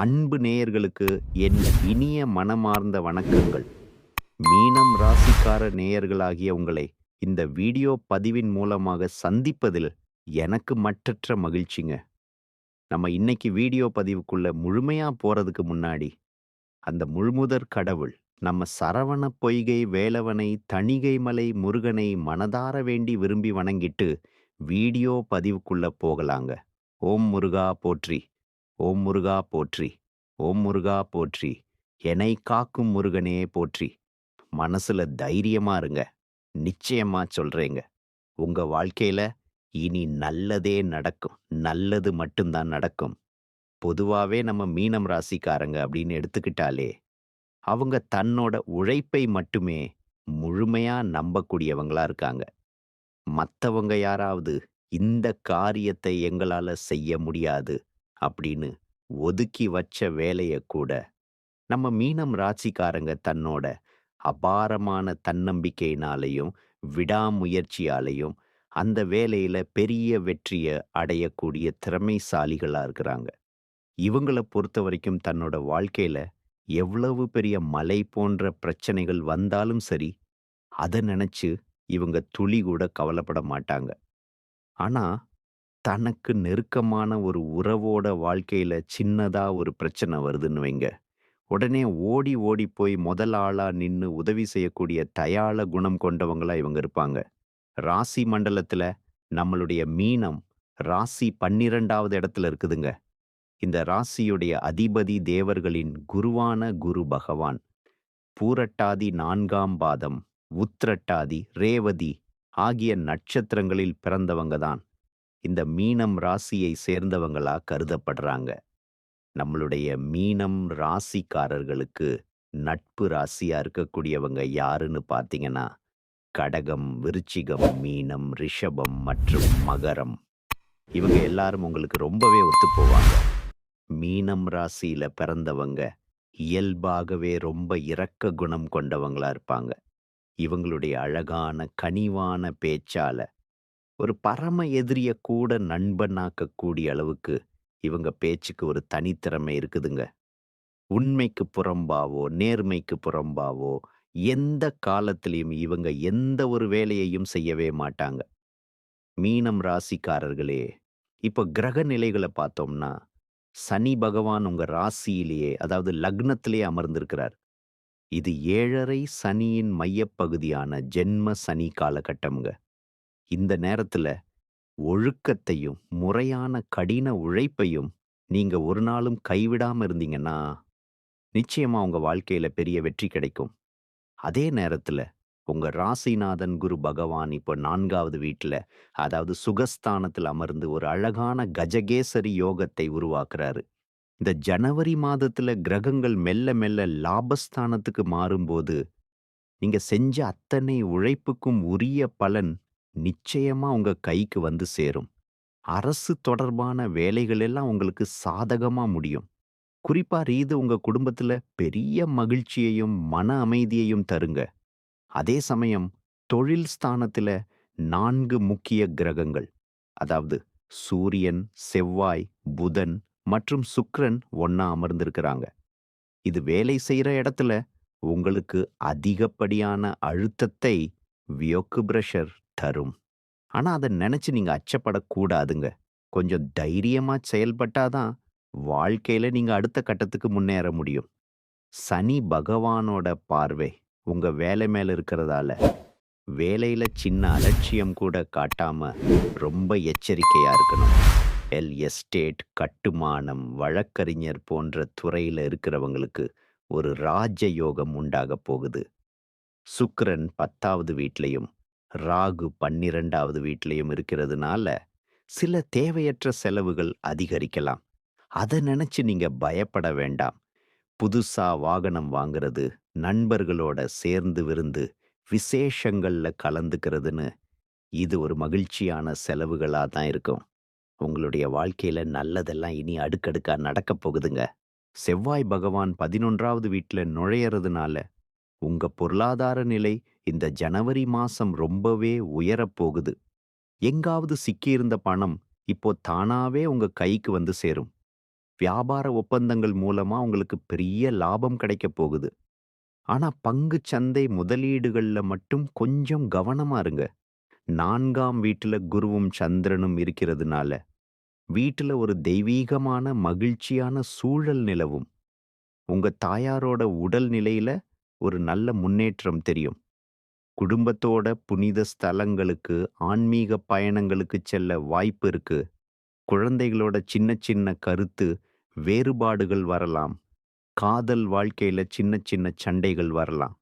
அன்பு நேயர்களுக்கு என் இனிய மனமார்ந்த வணக்கங்கள். மீனம் ராசிக்கார நேயர்களாகிய உங்களை இந்த வீடியோ பதிவின் மூலமாக சந்திப்பதில் எனக்கு மற்றற்ற மகிழ்ச்சிங்க. நம்ம இன்னைக்கு வீடியோ பதிவுக்குள்ள முழுமையா போறதுக்கு முன்னாடி அந்த முழுமுதற் கடவுள் நம்ம சரவண பொய்கை வேலவனை தணிகை மலை முருகனை மனதார வேண்டி விரும்பி வணங்கிட்டு வீடியோ பதிவுக்குள்ள போகலாங்க. ஓம் முருகா போற்றி. ஓம் முருகா போற்றி ஓம் முருகா போற்றி. என்னை காக்கும் முருகனே போற்றி. மனசுல தைரியமா இருங்க நிச்சயமா சொல்றேங்க. உங்க வாழ்க்கையில இனி நல்லதே நடக்கும் நல்லது மட்டும்தான் நடக்கும். பொதுவாவே நம்ம மீனம் ராசிக்காரங்க அப்படின்னு எடுத்துக்கிட்டாலே அவங்க தன்னோட உழைப்பை மட்டுமே முழுமையா நம்பக்கூடியவங்களா இருக்காங்க. மத்தவங்க யாராவது இந்த காரியத்தை எங்களால செய்ய முடியாது அப்படின்னு ஒதுக்கி வச்ச வேலையை கூட நம்ம மீனம் ராசிக்காரங்க தன்னோட அபாரமான தன்னம்பிக்கையினாலையும் விடாமுயற்சியாலையும் அந்த வேலையில பெரிய வெற்றியை அடையக்கூடிய திறமைசாலிகளா இருக்கிறாங்க. இவங்கள பொறுத்த வரைக்கும் தன்னோட வாழ்க்கையில எவ்வளவு பெரிய மலை போன்ற பிரச்சனைகள் வந்தாலும் சரி அதை நினைச்சு இவங்க துளி கூட கவலைப்பட மாட்டாங்க. ஆனா தனக்கு நெருக்கமான ஒரு உறவோட வாழ்க்கையில சின்னதா ஒரு பிரச்சனை வருதுன்னு வைங்க. உடனே ஓடி ஓடி போய் முதல் ஆளா நின்னு உதவி செய்யக்கூடிய தயாள குணம் கொண்டவங்களா இவங்க இருப்பாங்க. ராசி மண்டலத்துல நம்மளுடைய மீனம் ராசி 12வது இடத்துல இருக்குதுங்க. இந்த ராசியுடைய அதிபதி தேவர்களின் குருவான குரு பகவான். பூரட்டாதி நான்காம் பாதம், உத்திரட்டாதி, ரேவதி ஆகிய நட்சத்திரங்களில் பிறந்தவங்க தான் இந்த மீனம் ராசியை சேர்ந்தவங்களா கருதப்படுறாங்க. நம்மளுடைய மீனம் ராசிக்காரர்களுக்கு நட்பு ராசியா இருக்கக்கூடியவங்க யாருன்னு பார்த்தீங்கன்னா, கடகம், விருச்சிகம், மீனம், ரிஷபம் மற்றும் மகரம். இவங்க எல்லாரும் உங்களுக்கு ரொம்பவே ஒத்து போவாங்க. மீனம் ராசியில பிறந்தவங்க இயல்பாகவே ரொம்ப இரக்க குணம் கொண்டவங்களா இருப்பாங்க. இவங்களுடைய அழகான, கனிவான பேச்சால ஒரு பரம எதிரிய கூட நண்பனாக்கக்கூடிய அளவுக்கு இவங்க பேச்சுக்கு ஒரு தனித்திறமை இருக்குதுங்க. உண்மைக்கு புறம்பாவோ, நேர்மைக்கு புறம்பாவோ, எந்த காலத்திலயும் இவங்க எந்த ஒரு வேலையையும் செய்யவே மாட்டாங்க. மீனம் ராசிக்காரர்களே, இப்போ கிரக நிலைகள பார்த்தோம்னா, சனி பகவான் உங்க ராசியிலேயே, அதாவது லக்னத்திலேயே அமர்ந்திருக்கிறார். இது 7 சனியின் மையப்பகுதியான ஜென்ம சனி காலகட்டம்ங்க. இந்த நேரத்துல ஒழுக்கத்தையும், முறையான கடின உழைப்பையும் நீங்க ஒரு நாளும் கைவிடாம இருந்தீங்கன்னா, நிச்சயமா உங்க வாழ்க்கையில பெரிய வெற்றி கிடைக்கும். அதே நேரத்துல உங்க ராசிநாதன் குரு பகவான் இப்போ நான்காவது வீட்டில் அதாவது சுகஸ்தானத்துல அமர்ந்து ஒரு அழகான கஜகேசரி யோகத்தை உருவாக்குறாரு. இந்த ஜனவரி மாதத்துல கிரகங்கள் மெல்ல மெல்ல லாபஸ்தானத்துக்கு மாறும்போது, நீங்க செஞ்ச அத்தனை உழைப்புக்கும் உரிய பலன் நிச்சயமா உங்க கைக்கு வந்து சேரும். அரசு தொடர்பான வேலைகள் எல்லாம் உங்களுக்கு சாதகமா முடியும். குறிப்பா ரீது உங்க குடும்பத்துல பெரிய மகிழ்ச்சியையும், மன அமைதியையும் தருங்க. அதே சமயம் தொழில் ஸ்தானத்துல நான்கு முக்கிய கிரகங்கள், அதாவது சூரியன், செவ்வாய், புதன் மற்றும் சுக்ரன் ஒன்னா அமர்ந்திருக்கிறாங்க. இது வேலை செய்யற இடத்துல உங்களுக்கு அதிகப்படியான அழுத்தத்தை வியோக்கு பிரஷர் தரும். ஆனா அத நினைச்சு நீங்க அச்சப்படக்கூடாதுங்க. கொஞ்சம் தைரியமா செயல்பட்டாதான் வாழ்க்கையில நீங்க அடுத்த கட்டத்துக்கு முன்னேற முடியும். சனி பகவானோட பார்வை உங்க வேலை மேல இருக்கிறதால, வேலையில சின்ன அலட்சியம் கூட காட்டாம ரொம்ப எச்சரிக்கையா இருக்கணும். எல் எஸ்டேட், கட்டுமானம், வழக்கறிஞர் போன்ற துறையில இருக்கிறவங்களுக்கு ஒரு ராஜயோகம் உண்டாகப் போகுது. சுக்ரன் பத்தாவது வீட்லையும் ராகு பன்னிரெண்டாவது வீட்லேயும் இருக்கிறதுனால, சில தேவையற்ற செலவுகள் அதிகரிக்கலாம். அத நினைச்சு நீங்க பயப்பட வேண்டாம். புதுசா வாகனம் வாங்கிறது நண்பர்களோட சேர்ந்து விருந்து, விசேஷங்கள்ல கலந்துக்கிறதுன்னு, இது ஒரு மகிழ்ச்சியான செலவுகளா தான் இருக்கும். உங்களுடைய வாழ்க்கையில நல்லதெல்லாம் இனி அடுக்கடுக்கா நடக்கப் போகுதுங்க. செவ்வாய் பகவான் 11வது வீட்ல நுழையறதுனால, உங்க பொருளாதார நிலை இந்த ஜனவரி மாசம் ரொம்பவே உயரப் போகுது. எங்காவது சிக்கியிருந்த பணம் இப்போ தானாவே உங்க கைக்கு வந்து சேரும். வியாபார ஒப்பந்தங்கள் மூலமா உங்களுக்கு பெரிய லாபம் கிடைக்கப் போகுது. ஆனா பங்குச் சந்தை முதலீடுகள்ல மட்டும் கொஞ்சம் கவனமா இருங்க. நான்காம் வீட்டுல குருவும் சந்திரனும் இருக்கிறதுனால, வீட்டுல ஒரு தெய்வீகமான மகிழ்ச்சியான சூழல் நிலவும். உங்க தாயாரோட உடல் நிலையில ஒரு நல்ல முன்னேற்றம் தெரியும். குடும்பத்தோட புனித ஸ்தலங்களுக்கு, ஆன்மீக பயணங்களுக்குச் செல்ல வாய்ப்பு இருக்கு. குழந்தைகளோட சின்ன சின்ன கருத்து வேறுபாடுகள் வரலாம். காதல் வாழ்க்கையில சின்ன சின்ன சண்டைகள் வரலாம்.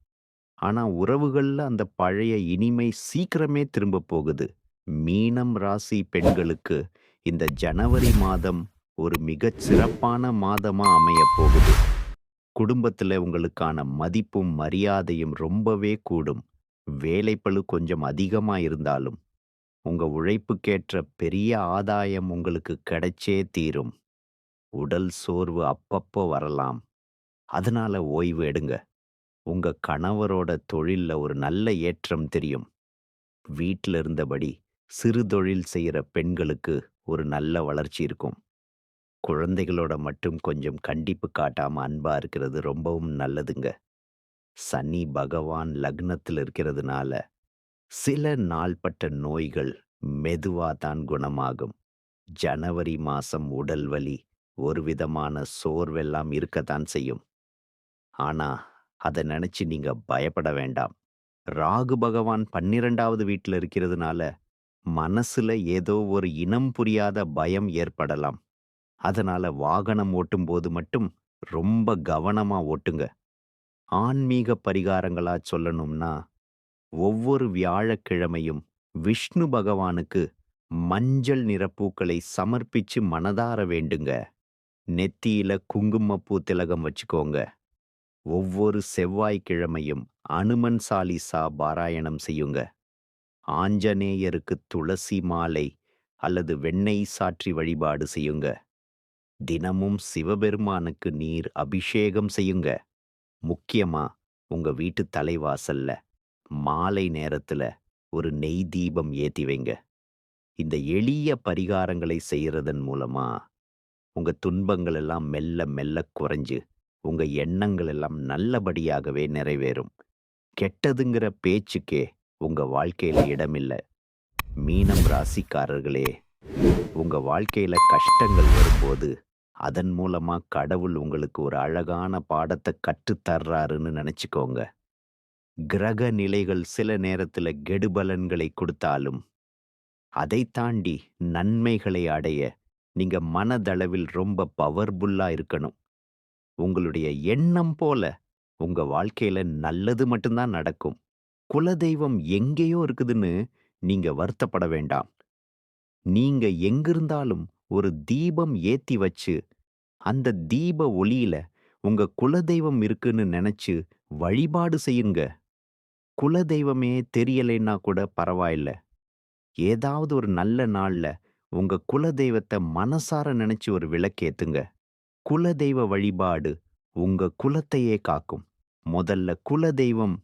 ஆனா உறவுகள்ல அந்த பழைய இனிமை சீக்கிரமே திரும்ப போகுது. மீனம் ராசி பெண்களுக்கு இந்த ஜனவரி மாதம் ஒரு மிகச் சிறப்பான மாதமா அமையப் போகுது. குடும்பத்துல உங்களுக்கான மதிப்பும் மரியாதையும் ரொம்பவே கூடும். வேலைப்பழு கொஞ்சம் அதிகமா இருந்தாலும், உங்க உழைப்புக்கேற்ற பெரிய ஆதாயம் உங்களுக்கு கிடைச்சே தீரும். உடல் சோர்வு அப்பப்போ வரலாம். அதனால ஓய்வு எடுங்க. உங்க கணவரோட தொழிலில் ஒரு நல்ல ஏற்றம் தெரியும். வீட்டில் இருந்தபடி சிறு தொழில் செய்யற பெண்களுக்கு ஒரு நல்ல வளர்ச்சி இருக்கும். குழந்தைகளோட மட்டும் கொஞ்சம் கண்டிப்பு காட்டாம அன்பா இருக்கிறது ரொம்பவும் நல்லதுங்க. சனி பகவான் லக்னத்துல இருக்கிறதுனால, சில நாள்பட்ட நோய்கள் மெதுவா தான் குணமாகும். ஜனவரி மாசம் உடல் வலி, ஒரு விதமான சோர்வெல்லாம் இருக்கத்தான் செய்யும். ஆனா, அத நினைச்சு நீங்க பயப்பட வேண்டாம். ராகு பகவான் பன்னிரெண்டாவது வீட்டில் இருக்கிறதுனால, மனசுல ஏதோ ஒரு இனம் புரியாத பயம் ஏற்படலாம். அதனால வாகனம் ஓட்டும்போது மட்டும் ரொம்ப கவனமா ஓட்டுங்க. ஆன்மீக பரிகாரங்களா சொல்லணும்னா, ஒவ்வொரு வியாழக்கிழமையும் விஷ்ணு பகவானுக்கு மஞ்சள் நிற பூக்களை சமர்ப்பிச்சு மனதார வேண்டுங்க. நெத்தியில குங்குமப்பூ திலகம் வச்சுக்கோங்க. ஒவ்வொரு செவ்வாய்க்கிழமையும் அனுமன் சாலிசா பாராயணம் செய்யுங்க. ஆஞ்சநேயருக்கு துளசி மாலை அல்லது வெண்ணெய் சாற்றி வழிபாடு செய்யுங்க. தினமும் சிவபெருமானுக்கு நீர் அபிஷேகம் செய்யுங்க. முக்கியமா உங்க வீட்டு தலைவாசல்ல மாலை நேரத்துல ஒரு நெய் தீபம் ஏத்தி வைங்க. இந்த எளிய பரிகாரங்களை செய்யறதன் மூலமா உங்க துன்பங்கள் எல்லாம் மெல்ல மெல்ல குறைஞ்சு உங்க எண்ணங்கள் எல்லாம் நல்லபடியாகவே நிறைவேறும். கெட்டதுங்கிற பேச்சுக்கே உங்க வாழ்க்கையில இடமில்லை மீனம் ராசிக்காரர்களே, உங்க வாழ்க்கையில கஷ்டங்கள் வரும்போது, அதன் மூலமா கடவுள் உங்களுக்கு ஒரு அழகான பாடத்தை கற்றுத் தர்றாருன்னு நினைச்சுக்கோங்க. கிரக நிலைகள் சில நேரத்துல கெடுபலன்களை கொடுத்தாலும், அதைத் தாண்டி நன்மைகளை அடைய நீங்க மனதளவில் ரொம்ப பவர்ஃபுல்லா இருக்கணும். உங்களுடைய எண்ணம் போல உங்க வாழ்க்கையில நல்லது மட்டும் தான் நடக்கும். குலதெய்வம் எங்கேயோ இருக்குதுன்னு நீங்க வருத்தப்பட வேண்டாம். நீங்க எங்கிருந்தாலும் ஒரு தீபம் ஏத்தி வச்சு, அந்த தீப ஒளியில உங்க குலதெய்வம் இருக்குன்னு நினைச்சு வழிபாடு செய்யுங்க. குலதெய்வமே தெரியலைன்னா கூட பரவாயில்ல. ஏதாவது ஒரு நல்ல நாள்ல உங்க குலதெய்வத்தை மனசார நினைச்சு ஒரு விளக்கேத்துங்க. குலதெய்வ வழிபாடு உங்க குலத்தையே காக்கும். முதல்ல குலதெய்வம்,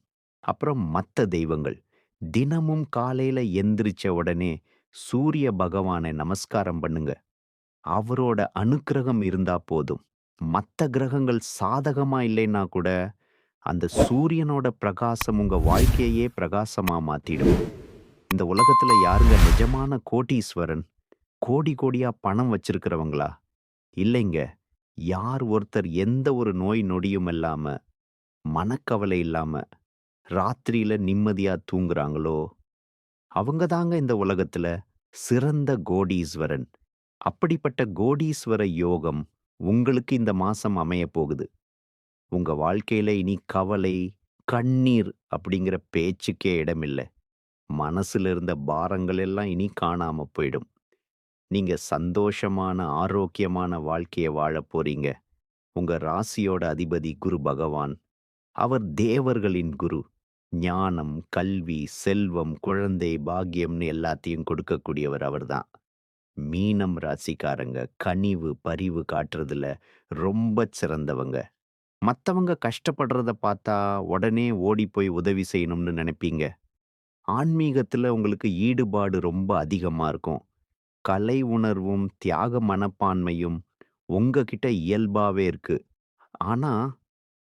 அப்புறம் மத்த தெய்வங்கள். தினமும் காலையில எந்திரிச்ச உடனே சூரிய பகவானை நமஸ்காரம் பண்ணுங்க. அவரோட அனுக்கிரகம் இருந்தா போதும். மத்த கிரகங்கள் சாதகமா இல்லைன்னா கூட, அந்த சூரியனோட பிரகாசம் உங்க வாழ்க்கையையே பிரகாசமா மாத்திடும். இந்த உலகத்துல யாருங்க நிஜமான கோடீஸ்வரன்? கோடி கோடியா பணம் வச்சிருக்கிறவங்களா? இல்லைங்க. யார் ஒருத்தர் எந்த ஒரு நோய் நொடியும் இல்லாம, மனக்கவலை இல்லாம, ராத்திரியில நிம்மதியா தூங்குறாங்களோ, அவங்க தாங்க இந்த உலகத்துல சிறந்த கோடீஸ்வரன். அப்படிப்பட்ட கோடீஸ்வர யோகம் உங்களுக்கு இந்த மாசம் அமையப் போகுது. உங்க வாழ்க்கையில இனி கவலை, கண்ணீர் அப்படிங்கிற பேச்சுக்கே இடமில்ல. மனசுல இருந்த பாரங்கள் எல்லாம் இனி காணாம போயிடும். நீங்க சந்தோஷமான, ஆரோக்கியமான வாழ்க்கைய வாழப் போறீங்க. உங்க ராசியோட அதிபதி குரு பகவான். அவர் தேவர்களின் குரு. ஞானம், கல்வி, செல்வம், குழந்தை பாக்கியம்னு எல்லாத்தையும் கொடுக்கக்கூடியவர் அவர்தான். மீனம் ராசிக்காரங்க கனிவு, பரிவு காட்டுறதுல ரொம்ப சிறந்தவங்க. மத்தவங்க கஷ்டப்படுறத பார்த்தா உடனே ஓடி போய் உதவி செய்யணும்னு நினைப்பீங்க. ஆன்மீகத்துல உங்களுக்கு ஈடுபாடு ரொம்ப அதிகமா இருக்கும். கலை உணர்வும், தியாக மனப்பான்மையும் உங்ககிட்ட இயல்பாவே இருக்கு. ஆனா,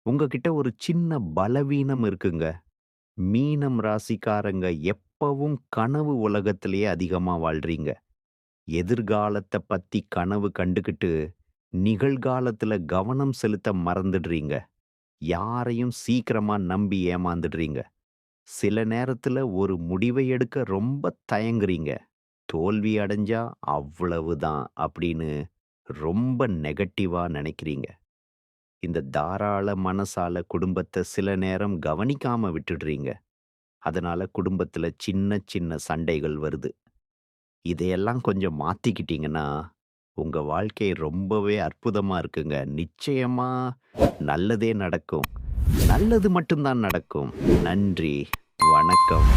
உங்ககிட்ட ஒரு சின்ன பலவீனம் இருக்குங்க. மீனம் ராசிக்காரங்க எப்பவும் கனவு உலகத்திலேயே அதிகமா வாழ்றீங்க. எதிர்காலத்த பத்தி கனவு கண்டுகிட்டு, நிகழ்காலத்துல கவனம் செலுத்த மறந்துடுறீங்க. யாரையும் சீக்கிரமா நம்பி ஏமாந்துடுறீங்க. சில நேரத்துல ஒரு முடிவை எடுக்க ரொம்ப தயங்குறீங்க. தோல்வி அடைஞ்சா அவ்வளவுதான் அப்படின்னு ரொம்ப நெகட்டிவா நினைக்கிறீங்க. இந்த தாராள மனசால குடும்பத்த சில நேரம் கவனிக்காம விட்டுடுறீங்க. அதனால குடும்பத்துல சின்ன சின்ன சண்டைகள் வருது. இதையெல்லாம் கொஞ்சம் மாத்திக்கிட்டீங்கன்னா, உங்க வாழ்க்கை ரொம்பவே அற்புதமா இருக்குங்க. நிச்சயமா நல்லதே நடக்கும். நல்லது மட்டும் தான் நடக்கும். நன்றி. வணக்கம்.